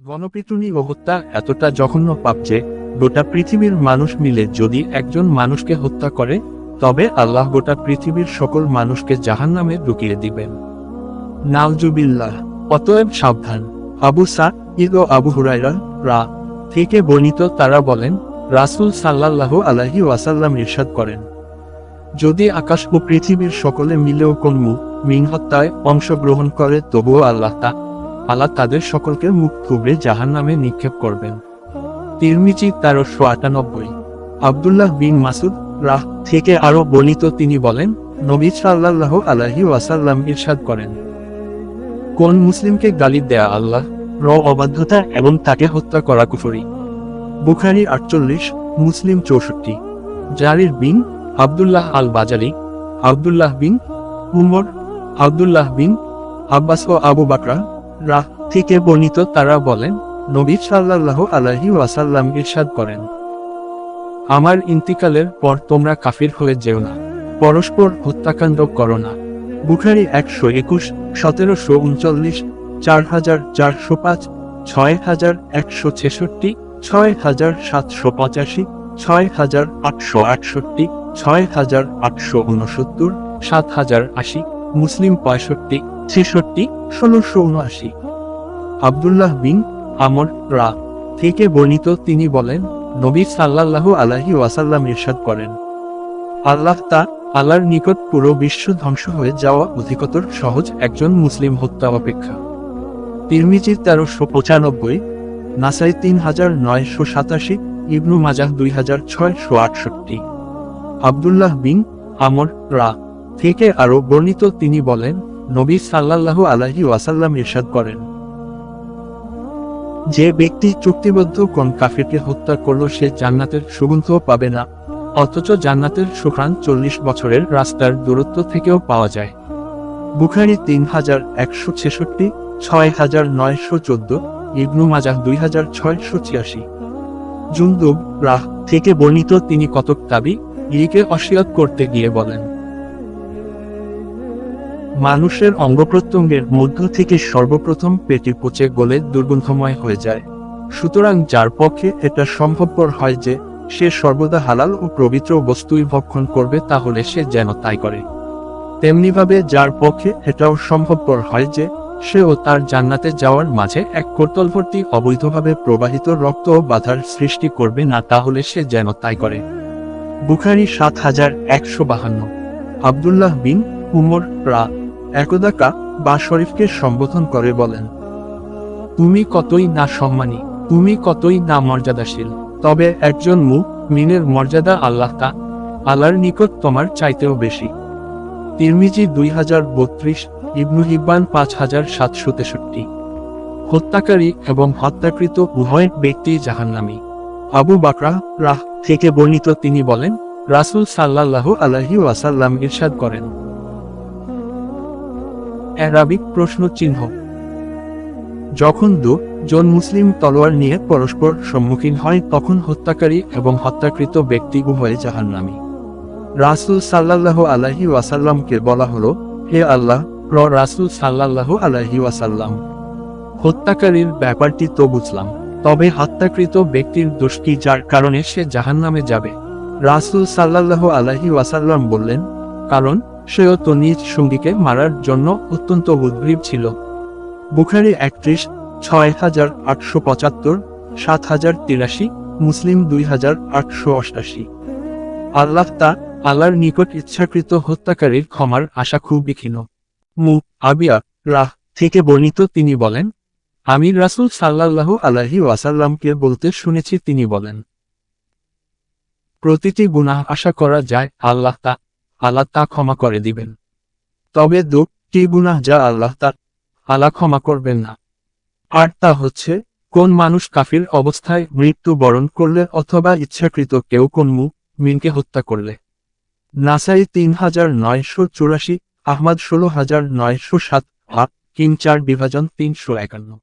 গণপিটুনি ও হত্যা এতটা জঘন্য পাপ যে, গোটা পৃথিবীর মানুষ মিলে যদি একজন মানুষকে হত্যা করে, তবে আল্লাহ গোটা পৃথিবীর সকল মানুষকে জাহান্নামে ঢুকিয়ে দিবেন। নাউজুবিল্লাহ। অতএব সাবধান। আবু সা ঈদ ও আবু হুরাইরা রা, থেকে বর্ণিত তারা বলেন, রাসূল সাল্লাল্লাহ আলাহি ওয়াসাল্লাম ইরশাদ করেন। যদি আকাশ ও পৃথিবীর সকলে মিলেও কোন মুখ মিন হত্যায় অংশগ্রহণ করে, তবুও আল্লাহ তা আল্লাহ তাদের সকলকে মুখ থুবড়ে জাহান নামে নিক্ষেপ করবেন। তিরমিজি তেরোশো আটানব্বই। আবদুল্লাহ বিন মাসুদ রাহ থেকে আরও বর্ণিত তিনি বলেন, নবী সাল্লাহ আলাহি ওয়াসাল্লাম ইরশাদ করেন। কোন মুসলিমকে গালি দেয়া আল্লাহ, র অবাধ্যতা এবং তাকে হত্যা করা কুফরি। বুখারি আটচল্লিশ, মুসলিম চৌষট্টি। জারির বিন আবদুল্লাহ আল বাজারি আবদুল্লাহ বিন উমর, আবদুল্লাহ বিন আব্বাস ও আবু বাকরা রাহ থেকে বর্ণিত তারা বলেন, নবী সাল্লাল্লাহু আলাইহি ওয়াসাল্লাম ইরশাদ করেন। আমার ইন্তিকালের পর তোমরা কাফির হয়ে যেও না। পরস্পর হত্যাকাণ্ড করো না। বুখারি একশো একুশ, সতেরোশো উনচল্লিশ চার হাজার চারশো পাঁচ ছয় হাজার একশো ছেষট্টি ছয় হাজার সাতশো পঁচাশি ছয় হাজার আটশো আটষট্টি ছয় হাজার আটশো উনসত্তর সাত হাজার আশি, মুসলিম পঁয়ষট্টি ছেষট্টি, ষোলোশো উনআশি। আবদুল্লাহ বিন আমর রা থেকে বর্ণিত তিনি বলেন, নবী সাল্লাল্লাহু আলাহি ওয়াসাল্লাম ইরশাদ করেন। আল্লাহ তা আল্লাহর নিকট পুরো বিশ্ব ধ্বংস হয়ে যাওয়া অধিকতর সহজ একজন মুসলিম হত্যা অপেক্ষা। তিরমিজির তেরোশো পঁচানব্বই, নাসাই তিন হাজার নয়শো সাতাশি, ইবনু মাজাহ দুই হাজার ছয়শো আটষট্টি। আবদুল্লাহ বিন আমর রা থেকে আরও বর্ণিত তিনি বলেন নবী সাল্লাল্লাহু আলাহি ওয়াসাল্লাম ইরশাদ করেন। যে ব্যক্তি চুক্তিবদ্ধ কোন কাফিরকে হত্যা করল, সে জান্নাতের সুগন্ধ পাবে না, অথচ জান্নাতের সুখ্রান চল্লিশ বছরের রাস্তার দূরত্ব থেকেও পাওয়া যায়। বুখারি তিন হাজার একশো ছেষট্টি, ছয় হাজার নয়শো চোদ্দ, ইবনু মাজাহ দুই হাজার ছয়শো ছিয়াশি। জুন্দুব রাহ থেকে বর্ণিত তিনি কতক দাবি ইরিকে অস্বীকার করতে গিয়ে বলেন মানুষের অঙ্গপ্রত্যঙ্গের মধ্য থেকে সর্বপ্রথম পেটি পচে গলে দুর্গন্ধময় হয়ে যায়। সুতরাং যার পক্ষে এটা সম্ভবপর হয় যে, সে সর্বদা হালাল ও পবিত্র বস্তুই ভক্ষণ করবে তাহলে সে যেন তাই করে। তেমনিভাবে যার পক্ষে এটাও সম্ভবপর হয় যে সে ও তার জান্নাতে যাওয়ার মাঝে এক কোর্তলভর্তি অবৈধভাবে প্রবাহিত রক্ত বাধার সৃষ্টি করবে না তাহলে সে যেন তাই করে। বুখারি সাত হাজার একশো বাহান্ন। আবদুল্লাহ বিন উমর রা একদাকা বা শরীফকে সম্বোধন করে বলেন, তুমি কতই না সম্মানী, তুমি কতই না মর্যাদাশীল, তবে একজন মু মিনের মর্যাদা আল্লাহ তা, আল্লাহর নিকট তোমার চাইতেও বেশি। তিরমিজি দুই হাজার বত্রিশ, ইবনু হিব্বান পাঁচ হাজার সাতশো তেষট্টি। হত্যাকারী এবং হত্যাকৃত উভয় ব্যক্তি জাহান্নামী। আবু বাকরা রাহ থেকে বর্ণিত তিনি বলেন, রাসূল সাল্লাল্লাহু আলাইহি ওয়াসাল্লাম ইরশাদ করেন অ্যারাবিক প্রশ্ন চিহ্ন যখন দু জন মুসলিম তলোয়ার নিয়ে পরস্পর সম্মুখীন হয়, তখন হত্যাকারী এবং হত্যাকৃত ব্যক্তি উভয়ে জাহান্নামী। রাসূল সাল্লাল্লাহু আলাইহি ওয়াসাল্লামকে বলা হলো, হে আল্লাহ, প্র রাসূল সাল্লাল্লাহু আলাইহি ওয়াসাল্লাম, হত্যাকারীর ব্যাপারটি তো বুঝলাম, তবে হত্যাকৃত ব্যক্তির দোষ কি যার কারণে সে জাহান্নামে যাবে? রাসূল সাল্লাল্লাহু আলাইহি ওয়াসাল্লাম বললেন, কারণ সেও তো সঙ্গীকে মারার জন্য অত্যন্ত উদ্গ্রীব ছিল। বুখারি একত্রিশ, ছয় হাজার আটশো পঁচাত্তর, সাত হাজার তিরাশি, মুসলিম দুই হাজার আটশো অষ্টাশি। আল্লাহ তা আল্লাহর নিকট ইচ্ছাকৃত হত্যাকারীর ক্ষমার আশা খুবই ক্ষীণ মু. আবিয়া রাহ থেকে বর্ণিত তিনি বলেন, আমি রাসূল সাল্লাল্লাহু আলাইহি ওয়াসাল্লামকে বলতে শুনেছি, তিনি বলেন, প্রতিটি গুনাহ আশা করা যায়, আল্লাহ তা আল্লাহ তা ক্ষমা করে দিবেন। তবে দুটি গুনাহ যা আল্লাহ তা আল্লাহ ক্ষমা করবেন না? আর তা হচ্ছে, কোন মানুষ কাফির অবস্থায় মৃত্যু বরণ করলে অথবা ইচ্ছাকৃত কেউ কোন মু মিনকে হত্যা করলে? নাসাই তিন হাজার নয়শো চুরাশি, আহমদ ষোলো হাজার নয়শো সাত হাত কিং চার বিভাজন তিনশো একান্ন।